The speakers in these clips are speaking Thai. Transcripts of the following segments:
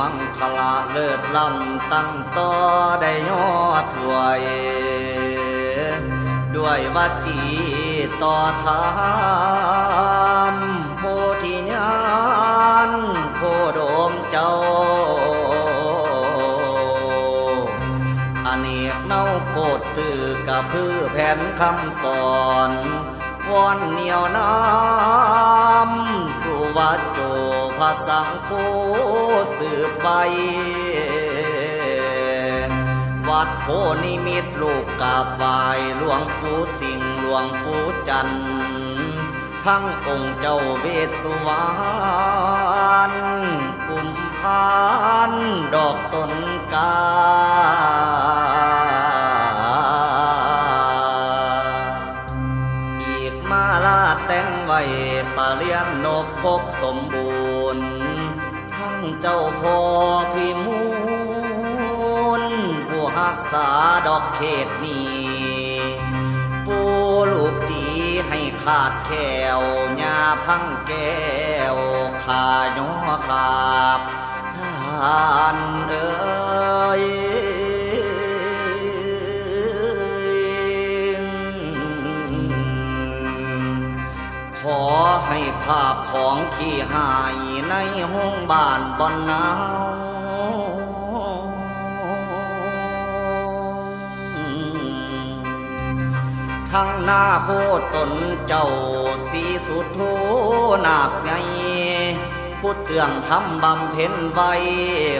มังคลาเลิศลำตั้งต่อได้ยอดถวย ด้วยวัจีต่อธรรมโพธิญาณโพโดมเจ้าอเนกเนาโกดตือกับพือแผ่นคำสอนวอนเหนียวน้ำสุวัจ โจภาสังโฆสืบไป วัดโพนิมิตรลูกกาบไหวหลวงปู่สิงห์หลวงปู่จันทร์ทั้งองค์เจ้าเวสสุวรรณกุมพานดอกต้นกาอีกมาลาแต่งไว้ปะเลียนนกคบสมบูรณ์ เจ้าพ่อพิมูลผู้รักษาดอกเขตนี้ปูลูกดีให้ขาดแขวยาพังแก้วขาย้อขาบทานเอ้ยขอให้ภาพของที่หาย ในห้องบ้านบอนนาวทั้งหน้าโคตนเจ้าสีสุดโทนาคไงผู้เตืองทำบำเพ็ญไว้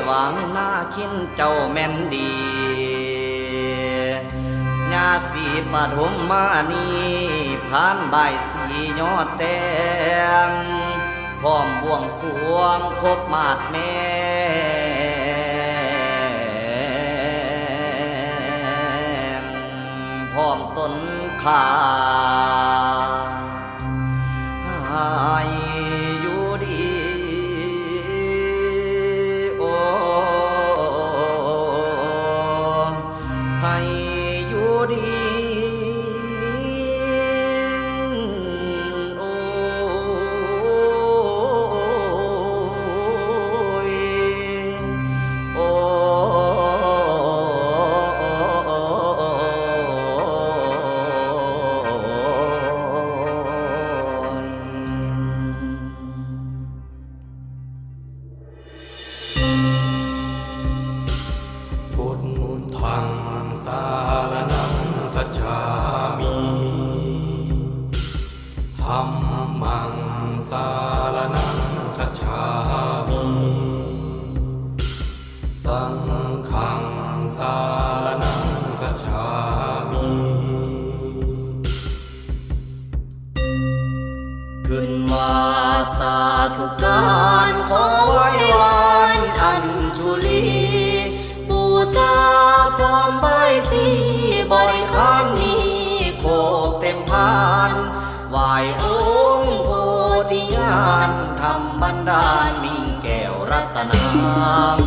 หวังหน้าคินเจ้าแม่นดีญาสีปฐมมานีผ่านใบสียอดแตง พร้อมบวงสวงครบมาดแม่พร้อมต้นขาให้อยู่ จฉามิธัมมังสารนังคัจฉามิสังฆังสารนังคัจฉามิขึ้นว่าสาธุการขอ ดาลมิ่งแก้วรัตนาม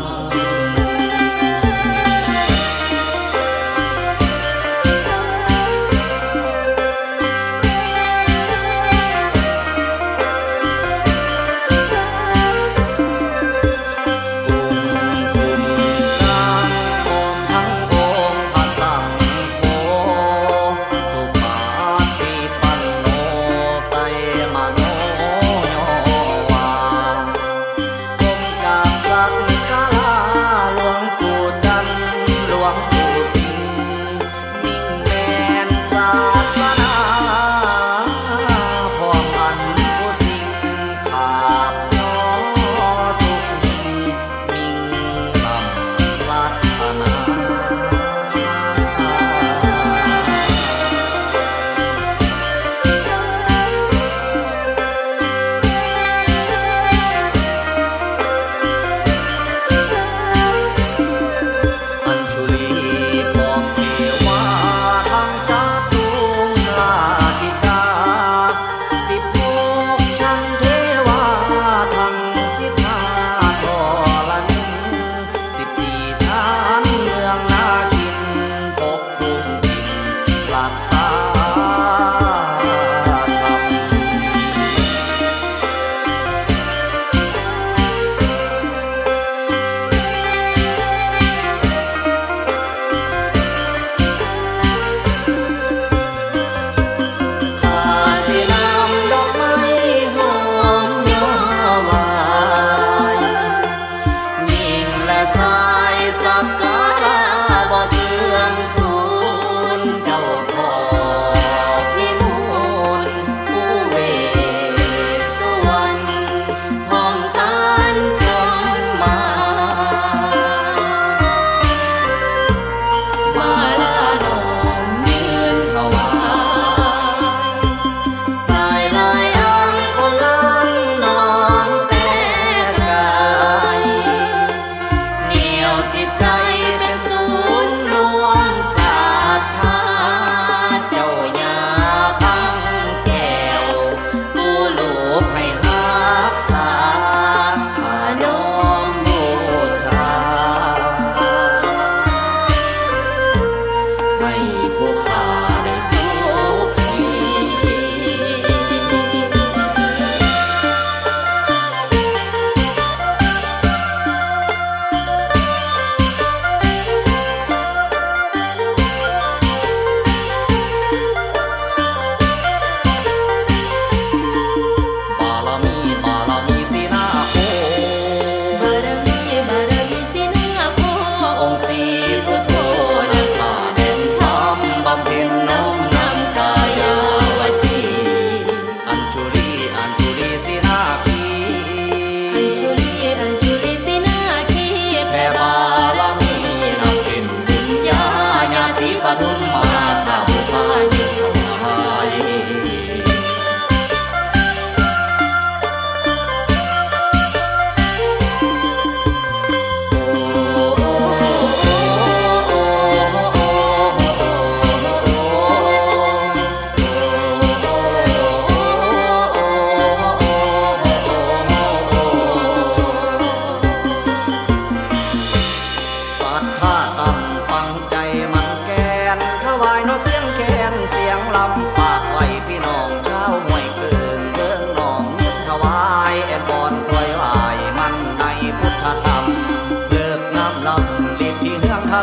Bye.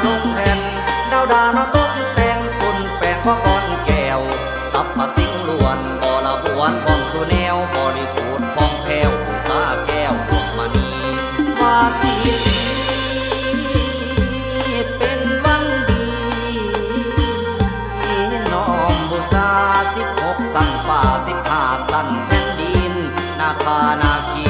นมแผ่นดาวดานกกแตงคุณแปลงพ่อก้อนแก้วตับปะสิงล้วนบ่ละบวนพองสุแนวบริสุทธิ์พองแผ้วสาแก้วดวงมณีวาสีเป็นวันดีน้อมบูชาสิบหกสั่นฝ่าสิบห้าสั่นแผ่นดินนาคานาคี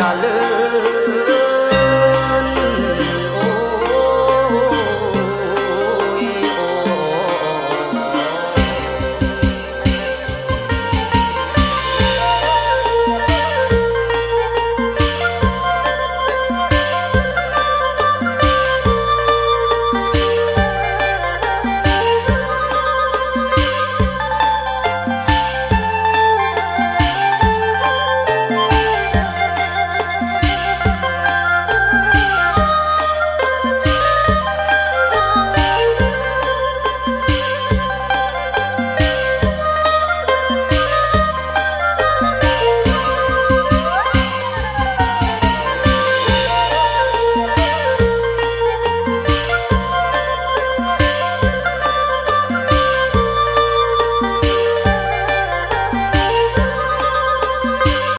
ያለው